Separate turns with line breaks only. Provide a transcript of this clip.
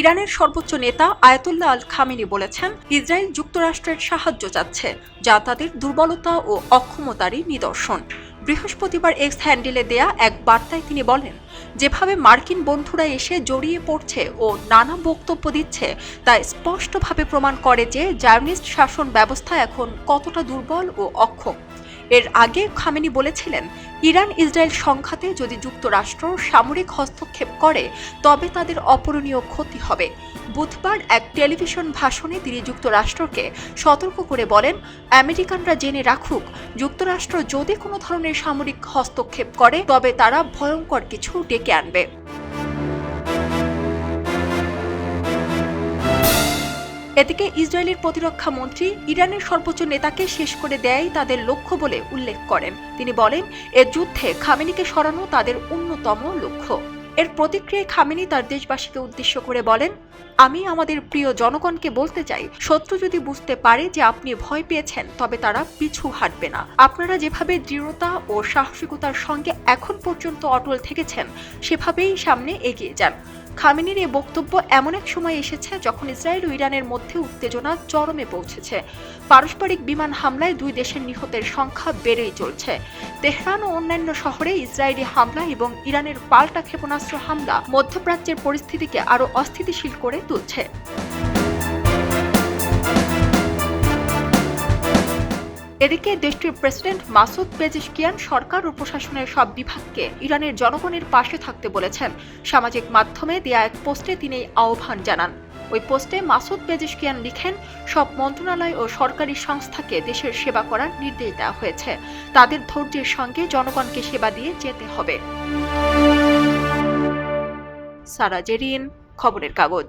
ইরানের সর্বোচ্চ নেতা আয়াতুল্লাহ আল খামেনি বলেছেন, ইসরায়েল যুক্তরাষ্ট্রের সাহায্য চাচ্ছে, যা তাদের দুর্বলতা ও অক্ষমতারই নিদর্শন। বৃহস্পতিবার এক্স হ্যান্ডেলে দেয়া এক বার্তায় তিনি বলেন, যেভাবে মার্কিন বন্ধুরা এসে জড়িয়ে পড়ছে ও নানা বক্তব্য দিচ্ছে, তা স্পষ্টভাবে প্রমাণ করে যে জার্নিস্ট শাসন ব্যবস্থা এখন কতটা দুর্বল ও অক্ষম। এর আগে খামেনি বলেছিলেন, ইরান ইসরায়েল সংঘাতে যদি যুক্তরাষ্ট্র সামরিক হস্তক্ষেপ করে, তবে তাদের অপূরণীয় ক্ষতি হবে। বুধবার এক টেলিভিশন ভাষণে তিনি যুক্তরাষ্ট্রকে সতর্ক করে বলেন, আমেরিকানরা জেনে রাখুক, যুক্তরাষ্ট্র যদি কোনো ধরনের সামরিক হস্তক্ষেপ করে, তবে তারা ভয়ঙ্কর কিছু ডেকে আনবে। এদিকে ইসরায়েলের প্রতিরক্ষা মন্ত্রী ইরানের সর্বোচ্চ নেতাকে শেষ করে দেয় তাদের লক্ষ্য বলে উল্লেখ করেন। তিনি বলেন, এ যুদ্ধে খামেনিকে সরানো তাদের অন্যতম লক্ষ্য। এর প্রতিক্রিয়ায় খামেনি তার দেশবাসীকে উদ্দেশ্য করে বলেন, আমি আমাদের প্রিয় জনগণকে বলতে চাই, শত্রু যদি বুঝতে পারে যে আপনি ভয় পেয়েছেন, তবে তারা পিছু হাঁটবে না। আপনারা যেভাবে দৃঢ়তা ও সাহসিকতার সঙ্গে এখন পর্যন্ত অটল থেকেছেন, সেভাবেই সামনে এগিয়ে যান। খামেনির এই বক্তব্য এমন এক সময় এসেছে যখন ইসরায়েল ও ইরানের মধ্যে উত্তেজনা চরমে পৌঁছেছে। পারস্পরিক বিমান হামলায় দুই দেশের নিহতের সংখ্যা বেড়েই চলছে। তেহরান ও অন্যান্য শহরে ইসরায়েলি হামলা এবং ইরানের পাল্টা ক্ষেপণাস্ত্র হামলা মধ্যপ্রাচ্যের পরিস্থিতিকে আরও অস্থিতিশীল করে তুলছে। এদিকে দেশটির প্রেসিডেন্ট মাসুদ পেজিশকিয়ান সরকার ও প্রশাসনের সব বিভাগকে ইরানের জনগণের পাশে থাকতে বলেছেন। সামাজিক মাধ্যমে দেয়া এক পোস্টে তিনি আহ্বান জানান। ওই পোস্টে মাসুদ পেজিশকিয়ান লিখেন, সব মন্ত্রণালয় ও সরকারি সংস্থাকে দেশের সেবা করার নির্দেশ দেওয়া হয়েছে। তাদের ধৈর্যের সঙ্গে জনগণকে সেবা দিয়ে যেতে হবে। সারা জেরিন, খবরের কাগজ।